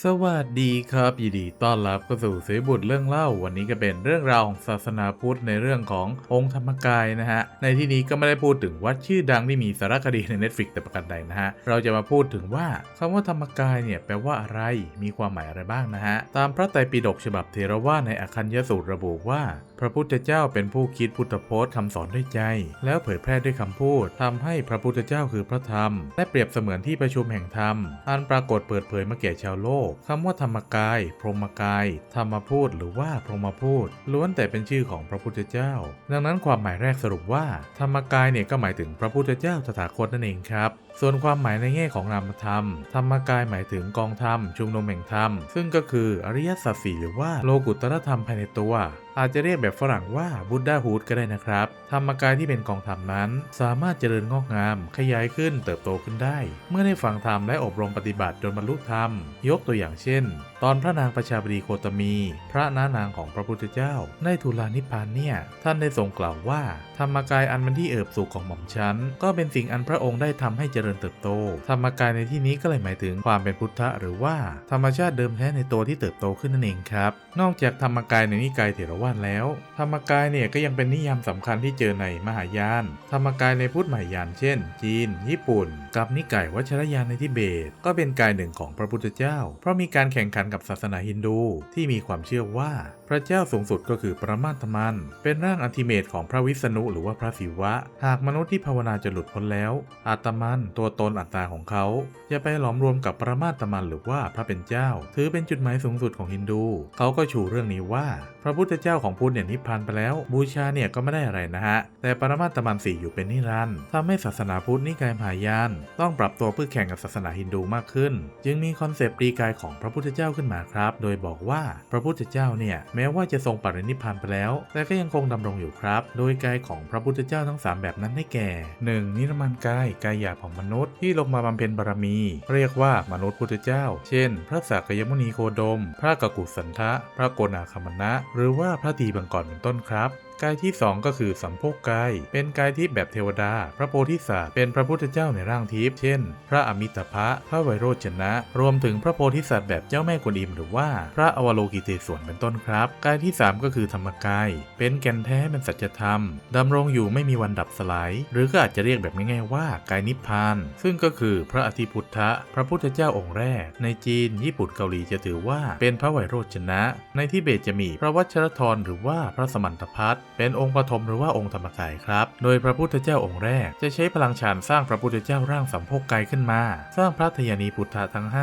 สวัสดีครับยินดีต้อนรับเข้าสู่เสบุตรเรื่องเล่าวันนี้ก็เป็นเรื่องราวของศาสนาพุทธในเรื่องขององค์ธรรมกายนะฮะในที่นี้ก็ไม่ได้พูดถึงวัดชื่อดังที่มีสารคดีใน Netflix แต่ประการใดนะฮะเราจะมาพูดถึงว่าคำว่าธรรมกายเนี่ยแปลว่าอะไรมีความหมายอะไรบ้างนะฮะตามพระไตรปิฎกฉบับเทรวาในอคัญญสูตรระบุว่า พระพุทธเจ้าเป็นผู้คิดพุทธพจน์คำสอนด้วยใจ แล้วเผยแพร่ด้วยคำพูดทำให้พระพุทธเจ้าคือพระธรรม และเปรียบเสมือนที่ประชุมแห่งธรรมอันปรากฏเปิดเผยมาแก่ชาวโลกคำว่าธรรมกาย พรหมกาย ธรรมพูดหรือว่าพรหมพูดล้วนแต่เป็นชื่อของพระพุทธเจ้า ดังนั้นความหมายแรกสรุปว่า ธรรมกายเนี่ยก็หมายถึงพระพุทธเจ้าตถาคตนั่นเองครับส่วนความหมายในแง่ของนามธรรม ธรรมกายหมายถึงกองธรรม ชุมนุมแห่งธรรม ซึ่งก็คืออริยสัจสี่หรือว่าโลกุตตรธรรมภายในตัว อาจจะเรียกแบบฝรั่งว่าบุตดาฮูดก็ได้นะครับ ธรรมกายที่เป็นกองธรรมนั้น สามารถเจริญงอกงาม ขยายขึ้นเติบโตขึ้นได้ เมื่อได้ฟังธรรมและอบรมปฏิบัติจนบรรลุธรรม ยกตัวอย่างเช่น ตอนพระนางประชาบดีโคตมี พระน้านางของพระพุทธเจ้าได้ทูลานิพพานเนี่ยท่านได้ทรงกล่าวว่า ธรรมกายอันเป็นที่เอิบสุขของหม่อมฉันก็เป็นสิ่งอันพระองค์ได้ทำให้เจริญเติบโต ธรรมกายในที่นี้ก็เลยหมายถึงความเป็นพุทธะหรือว่าธรรมชาติเดิมแท้ในตัวที่เติบโตขึ้นนั่นเองครับ นอกจากธรรมกายในนิกายเถรวาทแล้ว ธรรมกายเนี่ยก็ยังเป็นนิยามสำคัญที่เจอในมหายาน ธรรมกายในพุทธมหายานเช่น จีน ญี่ปุ่น กับนิกายวัชรยานในทิเบต ก็เป็นกายหนึ่งของพระพุทธเจ้า เพราะมีการแข่งขันกับศาสนาฮินดูที่มีความเชื่อว่า พระเจ้าสูงสุดก็คือปรมาตมัน เป็นร่างอันติเมตของพระวิษณุหรือว่าพระศิวะ หากมนุษย์ที่ภาวนาจะหลุดพ้นแล้ว อาตมันตัวตนอัตตาของเขาจะไปหลอมรวมกับปรมาตมันหรือว่าพระเป็นเจ้า ถือเป็นจุดหมายสูงสุดของฮินดู เขาก็ชูเรื่องนี้ว่า พระพุทธเจ้าของพุทธเนี่ยนิพพานไปแล้ว บูชาเนี่ยก็ไม่ได้อะไรนะฮะ แต่ปรมาตมันสี่อยู่เป็นนิรันดร์ทำให้ศาสนาพุทธนิกายมหายาน ต้องปรับตัวเพื่อแข่งกับศาสนาฮินดูมากขึ้น จึงมีคอนเซปต์ดีกายของพระพุทธเจ้าขึ้นมาครับ โดยบอกว่าพระพุทธเจ้าเนี่ยแม้ว่าจะทรงปรินิพพานไปแล้ว แต่ก็ยังคงดำรงอยู่ครับ โดยกายของพระพุทธเจ้าทั้ง 3 แบบนั้นได้แก่ 1. นิรมันกายกายหยาบของมนุษย์ที่ลงมาบำเพ็ญบารมี เรียกว่ามนุษย์พุทธเจ้า เช่น พระสักยมุนีโคดม พระกกุสันทะ พระโกนาคามณะ หรือว่าพระตีบังกรเป็นต้นครับ กายที่ 2 ก็คือสัมโพกกาย เป็นกายทิพย์แบบเทวดา พระโพธิสัตว์ เป็นพระพุทธเจ้าในร่างทิพย์ เช่น พระอมิตภะ พระไวโรจนะ รวมถึงพระโพธิสัตว์แบบเจ้าแม่กวนอิมหรือว่าพระอวโลกิเตศวรเป็นต้นครับ กายที่ 3 ก็คือธรรมกาย เป็นแก่นแท้เป็นสัจธรรม ดำรงอยู่ไม่มีวันดับสลาย หรือก็อาจจะเรียกแบบง่ายๆว่ากายนิพพาน ซึ่งก็คือพระอธิพุทธะ พระพุทธเจ้าองค์แรก ในจีน ญี่ปุ่น เกาหลีจะถือว่าเป็นพระไวโรจนะ ในทิเบตจะมีพระวัชรทรหรือว่าพระสมันตพัทเป็นองค์ปฐมหรือว่าองค์ธรรมกายครับ โดยพระพุทธเจ้าองค์แรก จะใช้พลังฌานสร้างพระพุทธเจ้าร่างสัมโพกกายขึ้นมา สร้างพระทยานีพุทธะทั้ง 5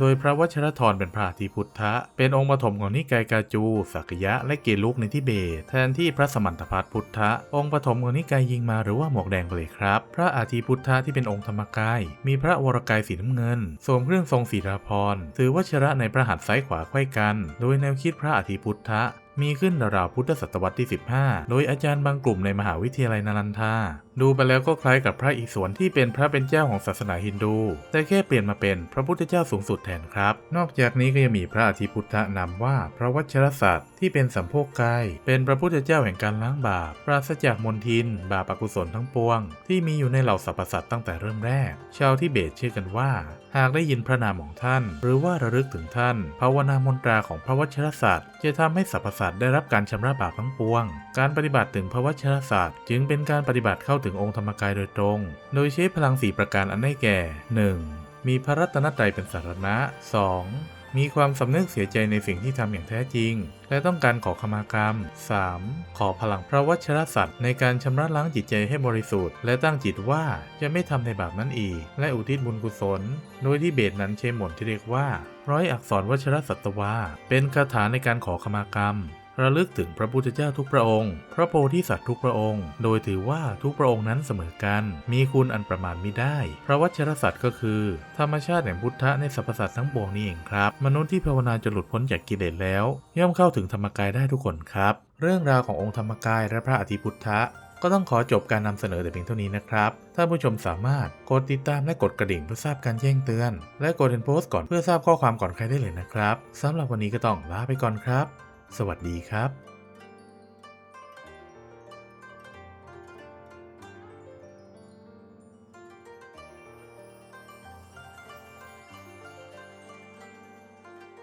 โดยพระวชรทรเป็นพระอธิพุทธะ เป็นองค์ปฐมของนิกายกาจู สักยะ และเกลุกในทิเบต แทนที่พระสมันตพัทพุทธะ องค์ปฐมของนิกายยิงมาหรือว่าหมวกแดงเลยครับ พระอาทิพุทธะที่เป็นองค์ธรรมกาย มีพระวรกายสีน้ำเงินสวมเครื่องทรงศีราภรณ์ถือวัชระในพระหัตถ์ซ้ายขวาไขว้กัน โดยแนวคิดพระอาทิพุทธะ มีขึ้นราวๆพุทธศตวรรษที่ 15 โดยอาจารย์บางกลุ่มในมหาวิทยาลัยนารันทา ดูไปแล้วก็คล้ายกับพระอิศวรที่เป็นพระเป็นเจ้าของศาสนาฮินดู แต่แค่เปลี่ยนมาเป็นพระพุทธเจ้าสูงสุดแทนครับ นอกจากนี้ก็ยังมีพระอธิพุทธนามว่าพระวัชรศัตร์ที่เป็นสัมโพกกายเป็นพระพุทธเจ้าแห่งการล้างบาป ปราศจากมลทิน บาปอกุศลทั้งปวง ที่มีอยู่ในเหล่าสรรพสัตว์ตั้งแต่เริ่มแรก ชาวทิเบตเชื่อกันว่า หากได้ยินพระนามของท่าน หรือว่าระลึกถึงท่าน ภาวนามนตราของพระวัชรศาสตร์ จะทำให้สรรพสัตว์ได้รับการชำระบาปทั้งปวง การปฏิบัติถึงพระวัชรศาสตร์ จึงเป็นการปฏิบัติเข้าถึงองค์ธรรมกายโดยตรง โดยใช้พลังสีประการอันได้แก่ 1. มีพระรัตนตรัยเป็นสารณะ 2. มีความสำนึกเสียใจในสิ่งที่ทำอย่างแท้จริง และต้องการขอขมากรรม 3. ขอพลังพระวัชรศัตร์ในการชำระล้างจิตใจให้บริสุทธิ์ และตั้งจิตว่าจะไม่ทำในบาปนั้นอีก และอุทิศบุญกุศล โดยที่เบสนั้นใช้หมนที่เรียกว่า ร้อยอักษรวัชรสัตวา เป็นคาถาในการขอขมากรรม ระลึกถึงพระพุทธเจ้าทุกพระองค์ พระโพธิสัตว์ทุกพระองค์ โดยถือว่าทุกพระองค์นั้นเสมอกัน มีคุณอันประมาณไม่ได้ พระวัชรสัตว์ก็คือ ธรรมชาติแห่งพุทธะในสรรพสัตว์ทั้งปวงนี่เองครับ มนุษย์ที่ภาวนาจะหลุดพ้นจากกิเลสแล้ว ย่อมเข้าถึงธรรมกายได้ทุกคนครับ เรื่องราวขององค์ธรรมกายและพระอธิพุทธะก็ต้องขอจบการนำเสนอแต่เพียงเท่านี้นะครับ ท่านผู้ชมสามารถกดติดตามและกดกระดิ่งเพื่อทราบการแจ้งเตือน และกดเห็นโพสต์ก่อนเพื่อทราบข้อความก่อนใครได้เลยนะครับสำหรับวันนี้ก็ต้องลาไปก่อนครับ สวัสดีครับ